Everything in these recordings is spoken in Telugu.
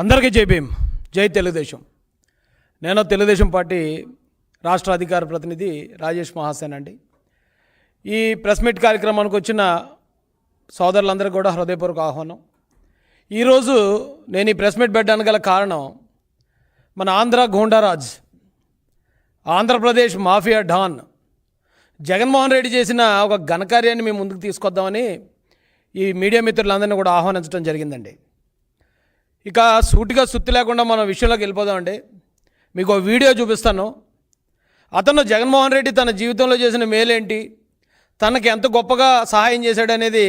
అందరికీ జై భీమ్. జై తెలుగుదేశం. నేను తెలుగుదేశం పార్టీ రాష్ట్ర అధికార ప్రతినిధి రాజేష్ మహాసేన్ అండి. ఈ ప్రెస్ మీట్ కార్యక్రమానికి వచ్చిన సోదరులందరికీ కూడా హృదయపూర్వక ఆహ్వానం. ఈరోజు నేను ఈ ప్రెస్ మీట్ పెట్టడానికి గల కారణం మన ఆంధ్ర గోండారాజ్ ఆంధ్రప్రదేశ్ మాఫియా డాన్ జగన్మోహన్ రెడ్డి చేసిన ఒక ఘనకార్యాన్ని మేము ముందుకు తీసుకొద్దామని ఈ మీడియా మిత్రులందరినీ కూడా ఆహ్వానించడం జరిగిందండి. ఇక సూటిగా సుత్తి లేకుండా మనం విషయంలోకి వెళ్ళిపోదామండి మీకు ఒక వీడియో చూపిస్తాను. అతను జగన్మోహన్ రెడ్డి తన జీవితంలో చేసిన మేలేంటి? తనకి ఎంత గొప్పగా సహాయం చేశాడనేది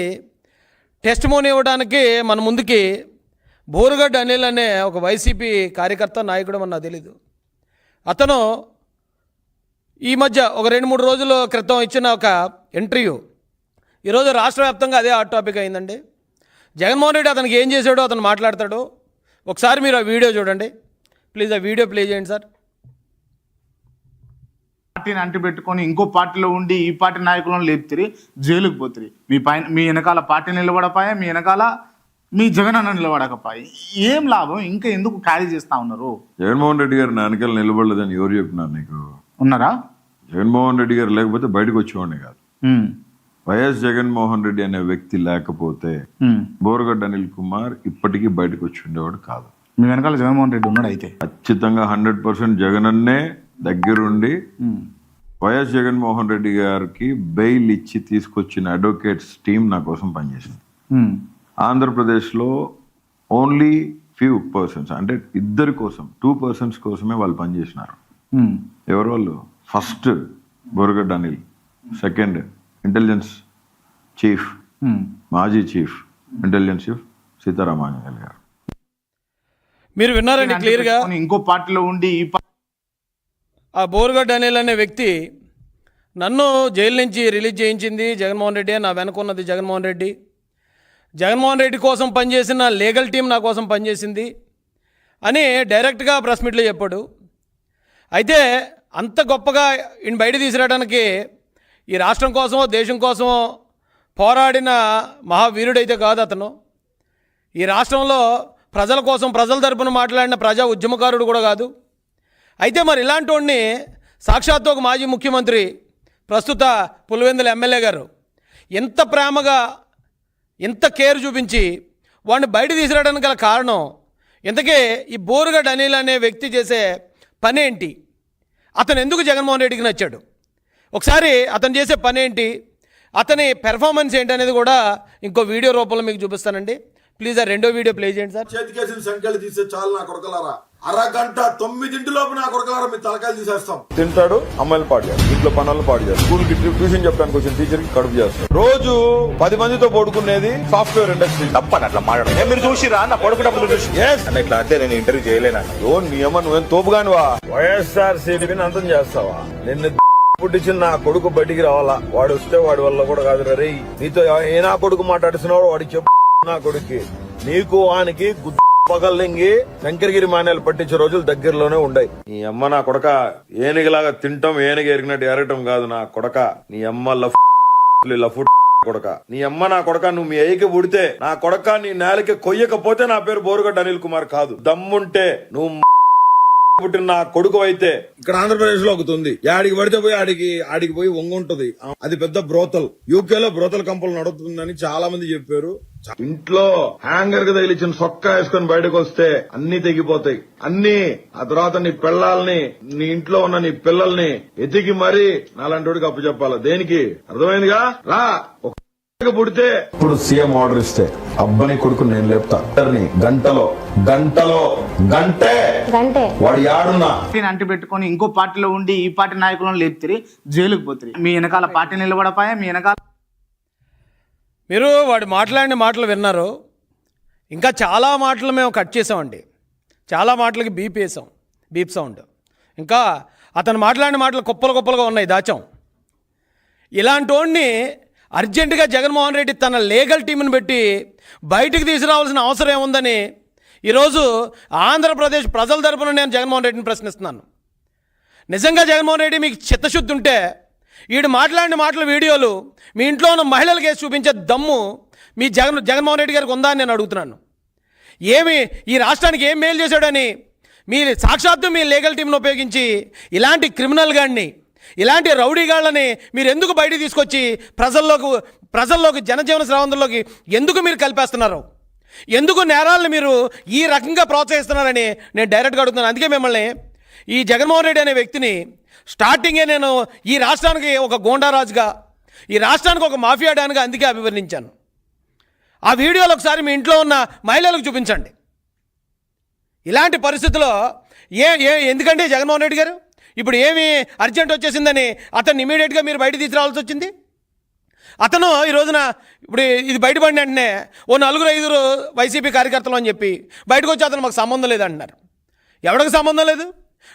టెస్ట్ మోని ఇవ్వడానికి మన ముందుకి బోరుగడ్డ అనిల్ అనే ఒక వైసీపీ కార్యకర్త నాయకుడు మన తెలీదు. అతను ఈ మధ్య ఒక రెండు మూడు రోజుల క్రితం ఇచ్చిన ఒక ఇంటర్వ్యూ. ఈరోజు రాష్ట్ర వ్యాప్తంగా అదే హాట్ టాపిక్ అయిందండి. జగన్మోహన్ రెడ్డి అతనికి ఏం చేశాడో అతను మాట్లాడతాడు. ఒకసారి మీరు ఆ వీడియో చూడండి. ప్లీజ్ ఆ వీడియో ప్లే చేయండి సార్. పార్టీని అంటిపెట్టుకొని ఇంకో పార్టీలో ఉండి ఈ పార్టీ నాయకులను లేపుతిరి జైలుకు పోతిరి. మీ పైన మీ వెనకాల పార్టీ నిలబడపాయే మీ వెనకాల మీ జగన్ అన్న నిలబడకపోయి. ఏం లాభం? ఇంకా ఎందుకు ఖాళీ చేస్తా ఉన్నారు? జగన్మోహన్ రెడ్డి గారు నా వెనకాల నిలబడలేదని ఎవరు చెప్పినారు నీకు? ఉన్నారా? జగన్మోహన్ రెడ్డి గారు లేకపోతే బయటకు వచ్చేవాడిని కాదు. వైఎస్ జగన్మోహన్ రెడ్డి అనే వ్యక్తి లేకపోతే. బోరగడ్డ అనిల్ కుమార్ ఇప్పటికీ బయటకు వచ్చి ఉండేవాడు కాదు. మీ వెనకాల జగన్మోహన్ రెడ్డి ఉన్నాడు అయితే. ఖచ్చితంగా హండ్రెడ్ పర్సెంట్ జగనన్నే దగ్గరుండి ఉమ్, వైఎస్ జగన్మోహన్ రెడ్డి గారికి బెయిల్ ఇచ్చి తీసుకొచ్చిన అడ్వకేట్స్ టీం నా కోసం పనిచేసింది. ఆంధ్రప్రదేశ్లో ఓన్లీ ఫ్యూ పర్సన్స్ అంటే ఇద్దరి కోసం టూ పర్సన్స్ కోసమే వాళ్ళు పనిచేసినారు. ఎవరు వాళ్ళు? First Boragadda Anil second intelligence chief. మాజీ chief intelligence chief Seetharamanjaneyulu garu. మీరు విన్నారండి క్లియర్గా? ఇంకో పార్టీలో ఉండి ఈ ఆ బోరుగడ్డ అనిల్ అనే వ్యక్తి నన్ను జైలు నుంచి రిలీజ్ చేయించింది జగన్మోహన్ రెడ్డి నా వెనుకున్నది జగన్మోహన్ రెడ్డి. జగన్మోహన్ రెడ్డి కోసం పనిచేసిన లీగల్ టీం నా కోసం పనిచేసింది అని డైరెక్ట్గా ప్రెస్ మీట్లో చెప్పాడు. అయితే అంత గొప్పగా ఈయన బయట తీసుకురావడానికి ఈ రాష్ట్రం కోసమో దేశం కోసమో పోరాడిన మహావీరుడైతే కాదు అతను. ఈ రాష్ట్రంలో ప్రజల కోసం ప్రజల తరపున మాట్లాడిన ప్రజా ఉద్యమకారుడు కూడా కాదు. అయితే మరి ఇలాంటి వాడిని సాక్షాత్తు ఒక మాజీ ముఖ్యమంత్రి ప్రస్తుత పులివెందుల ఎమ్మెల్యే గారు ఎంత ప్రేమగా ఎంత కేర్ చూపించి వాడిని బయట తీసుకురావడానికి గల కారణం ఇంతకీ ఈ బోరుగడ్డ అనిల్ అనే వ్యక్తి చేసే పని ఏంటి? అతను ఎందుకు జగన్మోహన్ రెడ్డికి నచ్చాడు? ఒకసారి అతను చేసే పని ఏంటి? అతని పెర్ఫార్మెన్స్ ఏంటి అనేది కూడా ఇంకో వీడియో రూపంలో మీకు చూపిస్తానండి. ప్లీజ్ ఆ రెండో వీడియో ప్లే చేయండి సార్. చేతికేసిన సంఖ్యలు తీసే చాలు నా కొడకలారా. అరగంట తొమ్మిదింటిలోపు నా కొడకలారా మీ తలకాయలు తీసేస్తాం. తింటాడు అమ్మాయిలు పాడు చేస్తాడు ఇంట్లో పనులు పాడు చేస్తాడు స్కూల్కి ట్యూషన్ చెప్పడానికి వచ్చిన టీచర్కి కడుపు చేస్తాడు రోజు పది మందితో పడుకునేది సాఫ్ట్వేర్ ఇండస్ట్రీ తప్పని అట్లా మాట్లాడు ఏ, మీరు చూసిరా నా పడుకున్నప్పుడు చూసి. ఇట్లా అంటే నేను ఇంటర్వ్యూ చేయలేనన్న ఓ నీ అమ్మ నువ్వేం తోపుగానివా? వైఎస్ఆర్ సిపిని అంతం చేస్తావా? నిన్ను పుట్టించిన నా కొడుకు బయటికి రావాలా? వాడు వస్తే వాడి వల్ల కూడా కాదు రే నీతో ఏ నా కొడుకు మాట్లాడుతున్నాడు వాడికి చెప్పు. నా కొడుక్కి. నీకు వానికి గుద్ద పగల్లింగి శంకరగిరి మాన్యాలు పట్టించే రోజులు దగ్గరలోనే ఉండయి. నీ అమ్మ నా కొడక ఏనుగులాగా తింటాం ఏనుగు ఎరిగినట్టు ఎరగటం కాదు నా కొడక. నీ అమ్మ లఫ్ లఫ్ కొడక. నీ అమ్మ నా కొడక నువ్వు మీ అయ్యకి పుడితే నా కొడక నీ నేలకి కొయ్యకపోతే నా పేరు బోరుగడ్డ అనిల్ కుమార్ కాదు. దమ్ముంటే నువ్వు పుట్టిన నా కొడుకు అయితే ఇక్కడ ఆంధ్రప్రదేశ్లో ఒకటి ఉంది. ఆడికి పడితే పోయి ఆడికి ఆడికి పోయి వంగుంటది. అది పెద్ద బ్రోతల్. యూకే లో బ్రోతల్ కంపెనీ నడుతుందని చాలా మంది చెప్పారు. ఇంట్లో హ్యాంగర్కి తగిలిచ్చిన సొక్క వేసుకొని బయటకు వస్తే అన్ని తెగిపోతాయి. అన్ని ఆ తర్వాత నీ పిల్లల్ని నీ ఇంట్లో ఉన్న నీ పిల్లల్ని ఎతికి మరీ నాలంటోడికి అప్పు చెప్పాలి దేనికి? అర్థమైందిగా? రా. పుడితే? ఇప్పుడు సీఎం ఆర్డర్ ఇస్తే అబ్బని కొడుకు నేను లేపుతా. ఇద్దరిని గంటలో గంటలో గంటే! గంటే. వాడు యాడున్నా? పార్టీని అంటిపెట్టుకొని ఇంకో పార్టీలో ఉండి ఈ పార్టీ నాయకులను లేపుతిరి జైలుకు పోతిరి. మీ వెనకాల పార్టీ నిలబడపాయే? మీ వెనకాల మీరు వాడు మాట్లాడిన మాటలు విన్నారు. ఇంకా చాలా మాటలు మేము కట్ చేసామండి. చాలా మాటలకి బీప్ వేసాం. Beep sound. ఇంకా అతను మాట్లాడిన మాటలు కుప్పలు కుప్పలుగా ఉన్నాయి దాచాం. ఇలాంటి వాడిని అర్జెంటుగా జగన్మోహన్ రెడ్డి తన లీగల్ టీంని పెట్టి బయటికి తీసుకురావాల్సిన అవసరం ఏముందని ఈరోజు ఆంధ్రప్రదేశ్ ప్రజల తరపున నేను జగన్మోహన్ రెడ్డిని ప్రశ్నిస్తున్నాను. నిజంగా జగన్మోహన్ రెడ్డి మీకు చిత్తశుద్ధి ఉంటే వీడు మాట్లాడిన మాటల వీడియోలు మీ ఇంట్లో ఉన్న మహిళలకి వేసి చూపించే దమ్ము మీ జగన్ జగన్మోహన్ రెడ్డి గారికి ఉందా అని నేను అడుగుతున్నాను. ఏమి ఈ రాష్ట్రానికి ఏం మేలు చేశాడని మీ సాక్షాత్తు మీ లీగల్ టీంను ఉపయోగించి ఇలాంటి క్రిమినల్ గాడిని ఇలాంటి రౌడీగాళ్ళని మీరు ఎందుకు బయట తీసుకొచ్చి ప్రజల్లోకి ప్రజల్లోకి జనజీవన స్రవంతుల్లోకి ఎందుకు మీరు కలిపేస్తున్నారు? ఎందుకు నేరాలను మీరు ఈ రకంగా ప్రోత్సహిస్తున్నారని నేను డైరెక్ట్గా అడుగుతున్నాను. అందుకే మిమ్మల్ని ఈ జగన్మోహన్ రెడ్డి అనే వ్యక్తిని స్టార్టింగే నేను ఈ రాష్ట్రానికి ఒక గోండారాజుగా ఈ రాష్ట్రానికి ఒక మాఫియా డాన్గా అందుకే అభివర్ణించాను. ఆ వీడియోలు ఒకసారి మీ ఇంట్లో ఉన్న మహిళలకు చూపించండి. ఇలాంటి పరిస్థితుల్లో ఏ ఏ ఎందుకంటే జగన్మోహన్ రెడ్డి గారు? ఇప్పుడు ఏమి అర్జెంట్ వచ్చేసిందని అతన్ని ఇమీడియట్గా మీరు బయట తీసుకురావాల్సి వచ్చింది? అతను ఈ రోజున ఇప్పుడు ఇది బయటపడిన వెంటనే ఓ నలుగురు ఐదుగురు వైసీపీ కార్యకర్తలు అని చెప్పి బయటకు వచ్చి అతను మాకు సంబంధం లేదంటున్నారు. ఎవరికి సంబంధం లేదు?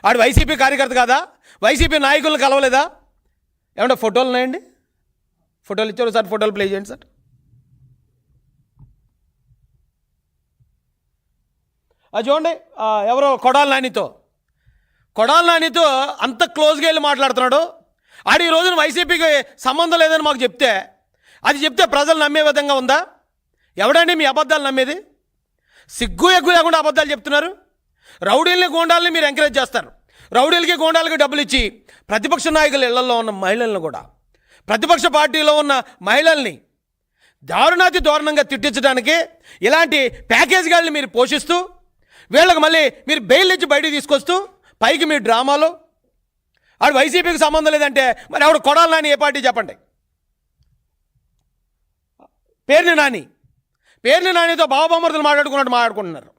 ఆడు వైసీపీ కార్యకర్త కాదా? వైసీపీ నాయకులను కలవలేదా? ఏమంటే ఫోటోలు ఉన్నాయండి? ఫోటోలు ఇచ్చారు సార్ ఫోటోలు ప్లే చేయండి సార్. అది చూడండి ఎవరో కొడాల నానితో. కొడాల నానితో అంత క్లోజ్గా వెళ్ళి మాట్లాడుతున్నాడు. ఆడు ఈ రోజున వైసీపీకి సంబంధం లేదని మాకు చెప్తే అది చెప్తే ప్రజలు నమ్మే విధంగా ఉందా? ఎవడండి మీ అబద్ధాలు నమ్మేది? సిగ్గు ఎగ్గు లేకుండా అబద్ధాలు చెప్తున్నారు. రౌడీల్ని గోండాల్ని మీరు ఎంకరేజ్ చేస్తారు. రౌడీలకి గోండాలకి డబ్బులు ఇచ్చి ప్రతిపక్ష నాయకుల ఇళ్ళలో ఉన్న మహిళలను కూడా ప్రతిపక్ష పార్టీలో ఉన్న మహిళల్ని దారుణాతి దారుణంగా తిట్టించడానికి ఇలాంటి ప్యాకేజ్ గాళ్ళని మీరు పోషిస్తూ వీళ్ళకి మళ్ళీ మీరు బెయిల్ ఇచ్చి బయటికి తీసుకొస్తూ పైకి మీ డ్రామాలో ఆడు వైసీపీకి సంబంధం లేదంటే మరి ఆవిడ కొడాలి నాని ఏ పార్టీ చెప్పండి. పేర్ని నాని. పేర్ని నానితో బావబామర్దులు మాట్లాడుకున్నట్టు మాట్లాడుకుంటున్నారు.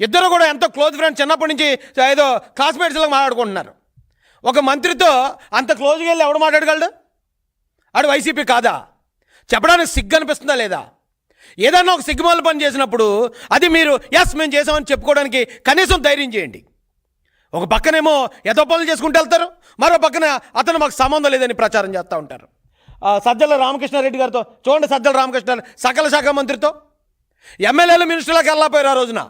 ఇద్దరు కూడా ఎంతో క్లోజ్ ఫ్రెండ్స్ చిన్నప్పటి నుంచి ఏదో క్లాస్మేట్స్లో మాట్లాడుకుంటున్నారు. ఒక మంత్రితో అంత క్లోజ్గా వెళ్ళి ఎవడు మాట్లాడగలడు? ఆడు వైసీపీ కాదా? చెప్పడానికి సిగ్గు అనిపిస్తుందా లేదా? ఏదన్నా ఒక సిగ్గుమాల పని చేసినప్పుడు అది మీరు ఎస్ మేము చేసామని చెప్పుకోవడానికి కనీసం ధైర్యం చేయండి. ఒక పక్కనేమో ఎదో పనులు చేసుకుంటూ వెళ్తారు మరో పక్కన అతను మాకు సంబంధం లేదని ప్రచారం చేస్తూ ఉంటారు. సజ్జల రామకృష్ణారెడ్డి గారితో చూడండి సజ్జల రామకృష్ణ సకల శాఖ మంత్రితో. ఎమ్మెల్యేలు మినిస్టర్లకు వెళ్ళకపోయారు ఆ రోజున.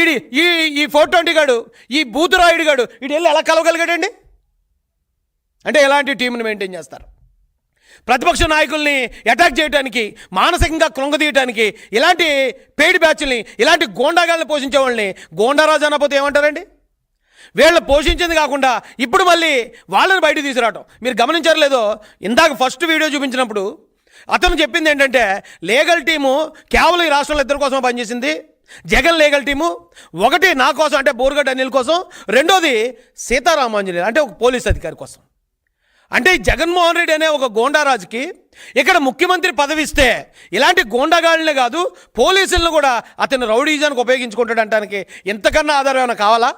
ఈడి ఈ ఈ ఫోర్ ట్వంటీ గాడు ఈ బూతురాయుడు గాడు ఈడు వెళ్ళి ఎలా కలవగలిగాడండి? అంటే ఎలాంటి టీంని మెయింటైన్ చేస్తారు? ప్రతిపక్ష నాయకుల్ని అటాక్ చేయడానికి మానసికంగా కృంగదీయడానికి ఇలాంటి పేడి బ్యాచ్ని ఇలాంటి గోండాగాల్ని పోషించే వాళ్ళని గోండారాజు అనకపోతే ఏమంటారండి? వీళ్ళు పోషించింది కాకుండా ఇప్పుడు మళ్ళీ వాళ్ళని బయట తీసుకురావటం. మీరు గమనించారు లేదో ఇందాక ఫస్ట్ వీడియో చూపించినప్పుడు అతను చెప్పింది ఏంటంటే లీగల్ టీము కేవలం ఈ రాష్ట్రంలో ఇద్దరి కోసం పనిచేసింది. జగన్ లీగల్ టీము ఒకటి నా కోసం అంటే బోరుగడ్డ అనిల్ కోసం రెండోది సీతారామాంజనేయులు అంటే ఒక పోలీస్ అధికారి కోసం. అంటే జగన్మోహన్ రెడ్డి అనే ఒక గోండారాజుకి ఇక్కడ ముఖ్యమంత్రి పదవి ఇస్తే ఇలాంటి గోండాగాళ్ళనే కాదు పోలీసులను కూడా అతను రౌడీజానికి ఉపయోగించుకుంటాడు అంటానికి ఇంతకన్నా ఆధారం ఏమైనా కావాలా?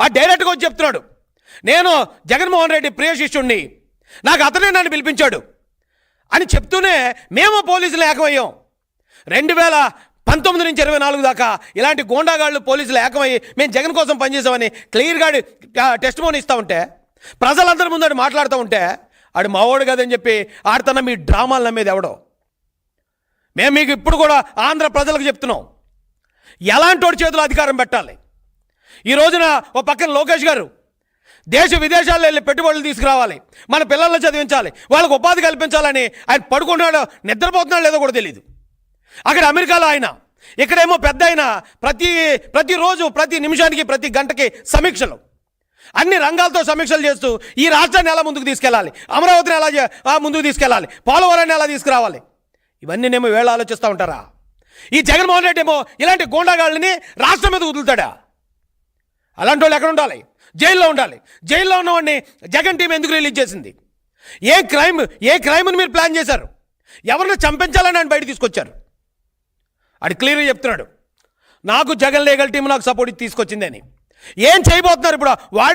ఆ డైరెక్ట్గా వచ్చి చెప్తున్నాడు. నేను జగన్మోహన్ రెడ్డి ప్రియ శిష్యుణ్ణి. నాకు అతనే నన్ను పిలిపించాడు. అని చెప్తూనే మేము పోలీసులు ఏకమయ్యాం. రెండు వేల పంతొమ్మిది నుంచి ఇరవై నాలుగు దాకా ఇలాంటి గోండాగాళ్ళు పోలీసులు ఏకమయ్యి మేము జగన్ కోసం పనిచేసామని క్లియర్గా టెస్ట్ మోని ఇస్తూ ఉంటే ప్రజలందరి ముందు ఆడు మాట్లాడుతూ ఉంటే ఆడు మావోడు కదని చెప్పి ఆడుతున్న మీ డ్రామాలు నమ్మేది ఎవడో. మేము మీకు ఇప్పుడు కూడా ఆంధ్ర ప్రజలకు చెప్తున్నాం. ఎలాంటి వాడి చేతిలో అధికారం పెట్టాలి? ఈ రోజున ఓ పక్కన లోకేష్ గారు దేశ విదేశాల్లో వెళ్ళి పెట్టుబడులు తీసుకురావాలి మన పిల్లల్ని చదివించాలి వాళ్ళకు ఉపాధి కల్పించాలని ఆయన పడుకుంటున్నాడో నిద్రపోతున్నాడో లేదో కూడా తెలియదు అక్కడ అమెరికాలో ఆయన ఇక్కడేమో పెద్ద ఆయన ప్రతి ప్రతిరోజు ప్రతి నిమిషానికి ప్రతి గంటకి సమీక్షలు. అన్ని రంగాలతో సమీక్షలు చేస్తూ ఈ రాష్ట్రాన్ని ఎలా ముందుకు తీసుకెళ్ళాలి అమరావతిని ఎలా ముందుకు తీసుకెళ్ళాలి పోలవరాన్ని ఎలా తీసుకురావాలి? ఇవన్నీ నేమో వేళ ఆలోచిస్తూ ఉంటారా? ఈ జగన్మోహన్ రెడ్డి ఏమో ఇలాంటి గోండాగాళ్ళని రాష్ట్రం మీద వదులుతాడా? అలాంటి వాళ్ళు ఎక్కడ ఉండాలి? జైల్లో ఉండాలి. జైల్లో ఉన్నవాడిని జగన్ టీం ఎందుకు రిలీజ్ చేసింది? ఏ క్రైమ్ ఏ క్రైమ్ని మీరు ప్లాన్ చేశారు? ఎవరిని చంపించాలని ఆయన బయట తీసుకొచ్చారు? అది క్లియర్గా చెప్తున్నాడు. నాకు జగన్ లీగల్ టీం నాకు సపోర్ట్ తీసుకొచ్చిందని. ఏం చేయబోతున్నారు ఇప్పుడు? వాడి